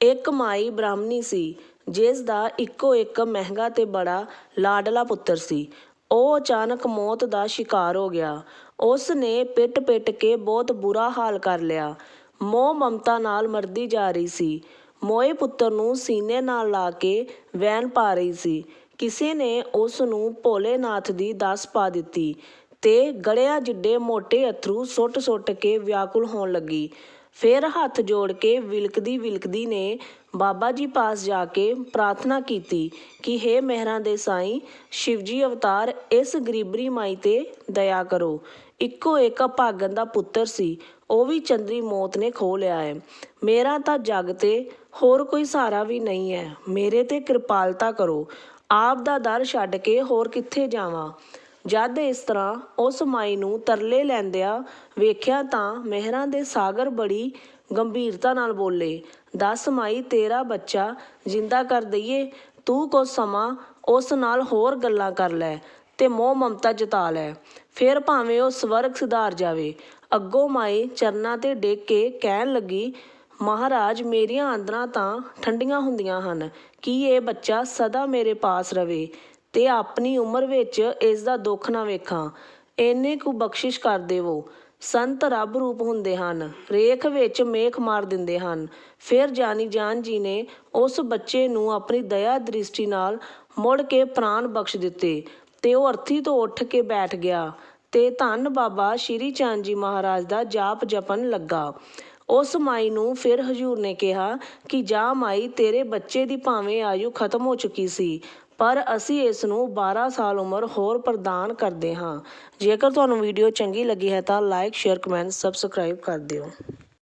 ਇੱਕ ਮਾਈ ਬ੍ਰਾਹਮਣੀ ਸੀ, ਜਿਸ ਦਾ ਇੱਕੋ ਇੱਕ ਮਹਿੰਗਾ ਤੇ ਬੜਾ ਲਾਡਲਾ ਪੁੱਤਰ ਸੀ। ਉਹ ਅਚਾਨਕ ਮੌਤ ਦਾ ਸ਼ਿਕਾਰ ਹੋ ਗਿਆ। ਉਸ ਨੇ ਪਿੱਟ-ਪਿੱਟ ਕੇ ਬਹੁਤ ਬੁਰਾ ਹਾਲ ਕਰ ਲਿਆ। ਮੋਹ ਮਮਤਾ ਨਾਲ ਮਰਦੀ ਜਾ ਰਹੀ ਸੀ। ਮੋਏ ਪੁੱਤਰ ਨੂੰ ਸੀਨੇ ਨਾਲ ਲਾ ਕੇ ਵੈਨ ਪਾ ਰਹੀ ਸੀ। ਕਿਸੇ ਨੇ ਉਸ ਨੂੰ ਭੋਲੇਨਾਥ ਦੀ ਦੱਸ ਪਾ ਦਿੱਤੀ ਤੇ ਗੜਿਆਂ ਜਿੱਡੇ ਮੋਟੇ ਅੱਥਰੂ ਸੁੱਟ-ਸੁੱਟ ਕੇ ਵਿਆਕੁਲ ਹੋਣ ਲੱਗੀ। ਫਿਰ ਹੱਥ ਜੋੜ ਕੇ ਵਿਲਕਦੀ ਵਿਲਕਦੀ ਨੇ ਬਾਬਾ ਜੀ ਪਾਸ ਜਾ ਕੇ ਪ੍ਰਾਰਥਨਾ ਕੀਤੀ ਕਿ हे ਮਹਿਰਾਂ ਦੇ ਸਾਈਂ, ਸ਼ਿਵਜੀ ਅਵਤਾਰ, ਇਸ ਗਰੀਬਰੀ ਮਾਈ ਤੇ ਦਇਆ ਕਰੋ। ਇੱਕੋ ਇੱਕ ਭਾਗਨ ਦਾ ਪੁੱਤਰ ਸੀ, ਉਹ ਵੀ ਚੰਦਰੀ ਮੌਤ ਨੇ ਖੋ ਲਿਆ ਹੈ। ਮੇਰਾ ਤਾਂ ਜਗ ਤੇ ਹੋਰ ਕੋਈ ਸਹਾਰਾ ਵੀ ਨਹੀਂ ਹੈ। ਮੇਰੇ ਤੇ ਕਿਰਪਾਲਤਾ ਕਰੋ। ਆਪ ਦਾ ਦਰ ਛੱਡ ਕੇ ਹੋਰ ਕਿੱਥੇ ਜਾਵਾਂ? ਜਦ ਇਸ ਤਰ੍ਹਾਂ ਉਸ ਮਾਈ ਨੂੰ ਤਰਲੇ ਲੈਂਦਿਆਂ ਵੇਖਿਆ ਤਾਂ ਮਹਿਰਾਂ ਦੇ ਸਾਗਰ ਬੜੀ ਗੰਭੀਰਤਾ ਨਾਲ ਬੋਲੇ, ਦੱਸ ਮਾਈ ਤੇਰਾ ਬੱਚਾ ਜਿੰਦਾ ਕਰ ਦਈਏ, ਤੂੰ ਕੁਝ ਸਮਾਂ ਉਸ ਨਾਲ ਹੋਰ ਗੱਲਾਂ ਕਰ ਲੈ ਤੇ ਮੋਹ ਮਮਤਾ ਜਤਾ ਲੈ, ਫਿਰ ਭਾਵੇਂ ਉਹ ਸਵਰਗ ਸੁਧਾਰ ਜਾਵੇ। ਅੱਗੋਂ ਮਾਈ ਚਰਨਾਂ ਤੇ ਡੇਕ ਕੇ ਕਹਿਣ ਲੱਗੀ, ਮਹਾਰਾਜ, ਮੇਰੀਆਂ ਆਂਦਰਾਂ ਤਾਂ ਠੰਡੀਆਂ ਹੁੰਦੀਆਂ ਹਨ, ਕੀ ਇਹ ਬੱਚਾ ਸਦਾ ਮੇਰੇ ਪਾਸ ਰਵੇ? ਤੇ ਆਪਣੀ ਉਮਰ ਵਿੱਚ ਇਸ ਦਾ ਦੁੱਖ ਨਾ ਵੇਖਾਂ। ਇੰਨੇ ਕੁ ਬਖਸ਼ਿਸ਼ ਕਰ ਦੇਵੋ। ਸੰਤ ਰੱਬ ਰੂਪ ਹੁੰਦੇ ਹਨ। ਰੇਖ ਵਿੱਚ ਮੇਖ ਮਾਰ ਦਿੰਦੇ ਹਨ। ਫਿਰ ਜਾਨੀ ਜਾਨ ਜੀ ਨੇ ਉਸ ਬੱਚੇ ਨੂੰ ਆਪਣੀ ਦਇਆ ਦ੍ਰਿਸ਼ਟੀ ਨਾਲ ਮੁੜ ਕੇ ਪ੍ਰਾਣ ਬਖਸ਼ ਦਿੱਤੇ ਤੇ ਉਹ ਅਰਥੀ ਤੋਂ ਉੱਠ ਕੇ ਬੈਠ ਗਿਆ ਤੇ ਧੰਨ ਬਾਬਾ ਸ਼੍ਰੀ ਚੰਦ ਜੀ ਮਹਾਰਾਜ ਦਾ ਜਾਪ ਜਪਣ ਲੱਗਾ। ਉਸ ਮਾਈ ਨੂੰ ਫਿਰ ਹਜੂਰ ਨੇ ਕਿਹਾ ਕਿ ਜਾ ਮਾਈ, ਤੇਰੇ ਬੱਚੇ ਦੀ ਭਾਵੇਂ ਆਯੂ ਖਤਮ ਹੋ ਚੁੱਕੀ ਸੀ ਪਰ ਅਸੀਂ ਇਸ ਨੂੰ 12 ਸਾਲ ਉਮਰ ਹੋਰ ਪ੍ਰਦਾਨ ਕਰਦੇ ਹਾਂ। ਜੇਕਰ ਤੁਹਾਨੂੰ ਵੀਡੀਓ ਚੰਗੀ ਲੱਗੀ ਹੈ ਤਾਂ ਲਾਈਕ ਸ਼ੇਅਰ ਕਮੈਂਟ ਸਬਸਕ੍ਰਾਈਬ ਕਰ ਦਿਓ।